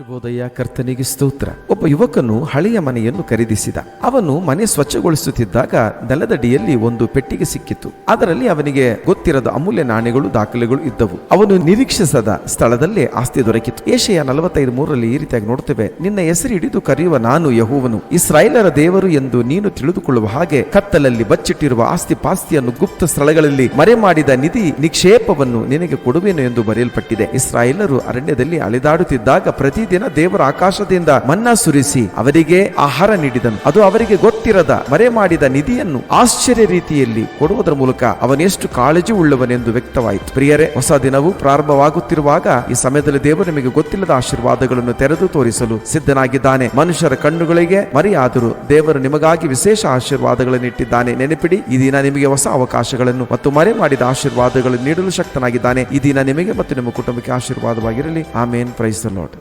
ಶುಭೋದಯ ಕರ್ತನಿಗೆ ಸ್ತೋತ್ರ. ಒಬ್ಬ ಯುವಕನು ಹಳೆಯ ಮನೆಯನ್ನು ಖರೀದಿಸಿದ. ಅವನು ಮನೆ ಸ್ವಚ್ಛಗೊಳಿಸುತ್ತಿದ್ದಾಗ ನೆಲದಡಿಯಲ್ಲಿ ಒಂದು ಪೆಟ್ಟಿಗೆ ಸಿಕ್ಕಿತು. ಅದರಲ್ಲಿ ಅವನಿಗೆ ಗೊತ್ತಿರದ ಅಮೂಲ್ಯ ನಾಣ್ಯಗಳು, ದಾಖಲೆಗಳು ಇದ್ದವು. ಅವನು ನಿರೀಕ್ಷಿಸದ ಸ್ಥಳದಲ್ಲೇ ಆಸ್ತಿ ದೊರಕಿತು. ಏಷಯ ನಲವತ್ತೈದು ಮೂರರಲ್ಲಿ ಈ ರೀತಿಯಾಗಿ ನೋಡುತ್ತೇವೆ, ನಿನ್ನ ಹೆಸರು ಹಿಡಿದು ಕರೆಯುವ ನಾನು ಯಹೋವನು. ಇಸ್ರಾಯೇಲರ ದೇವರು ಎಂದು ನೀನು ತಿಳಿದುಕೊಳ್ಳುವ ಹಾಗೆ ಕತ್ತಲಲ್ಲಿ ಬಚ್ಚಿಟ್ಟಿರುವ ಆಸ್ತಿ ಪಾಸ್ತಿಯನ್ನು ಗುಪ್ತ ಸ್ಥಳಗಳಲ್ಲಿ ಮರೆ ಮಾಡಿದ ನಿಧಿ ನಿಕ್ಷೇಪವನ್ನು ನಿನಗೆ ಕೊಡುವೆನು ಎಂದು ಬರೆಯಲ್ಪಟ್ಟಿದೆ. ಇಸ್ರಾಯೇಲರು ಅರಣ್ಯದಲ್ಲಿ ಅಲೆದಾಡುತ್ತಿದ್ದಾಗ ಪ್ರತಿದಿನ ದೇವರ ಆಕಾಶದಿಂದ ಮನ್ನಾ ಸುರಿಸಿ ಅವರಿಗೆ ಆಹಾರ ನೀಡಿದನು. ಅದು ಅವರಿಗೆ ಗೊತ್ತಿರದ ಮರೆ ಮಾಡಿದ ನಿಧಿಯನ್ನು ಆಶ್ಚರ್ಯ ರೀತಿಯಲ್ಲಿ ಕೊಡುವುದರ ಮೂಲಕ ಅವನೆಷ್ಟು ಕಾಳಜಿ ಉಳ್ಳವನೆಂದು ವ್ಯಕ್ತವಾಯಿತು. ಪ್ರಿಯರೇ, ಹೊಸ ದಿನವು ಪ್ರಾರಂಭವಾಗುತ್ತಿರುವಾಗ ಈ ಸಮಯದಲ್ಲಿ ದೇವರು ನಿಮಗೆ ಗೊತ್ತಿಲ್ಲದ ಆಶೀರ್ವಾದಗಳನ್ನು ತೆರೆದು ತೋರಿಸಲು ಸಿದ್ಧನಾಗಿದ್ದಾನೆ. ಮನುಷ್ಯರ ಕಣ್ಣುಗಳಿಗೆ ಮರೆಯಾದರೂ ದೇವರು ನಿಮಗಾಗಿ ವಿಶೇಷ ಆಶೀರ್ವಾದಗಳನ್ನು ಇಟ್ಟಿದ್ದಾನೆ. ನೆನಪಿಡಿ, ಈ ದಿನ ನಿಮಗೆ ಹೊಸ ಅವಕಾಶಗಳನ್ನು ಮತ್ತು ಮರೆ ಮಾಡಿದ ಆಶೀರ್ವಾದಗಳನ್ನು ನೀಡಲು ಶಕ್ತನಾಗಿದ್ದಾನೆ. ಈ ದಿನ ನಿಮಗೆ ಮತ್ತು ನಿಮ್ಮ ಕುಟುಂಬಕ್ಕೆ ಆಶೀರ್ವಾದವಾಗಿರಲಿ. ಆಮೇನ್. Price lord.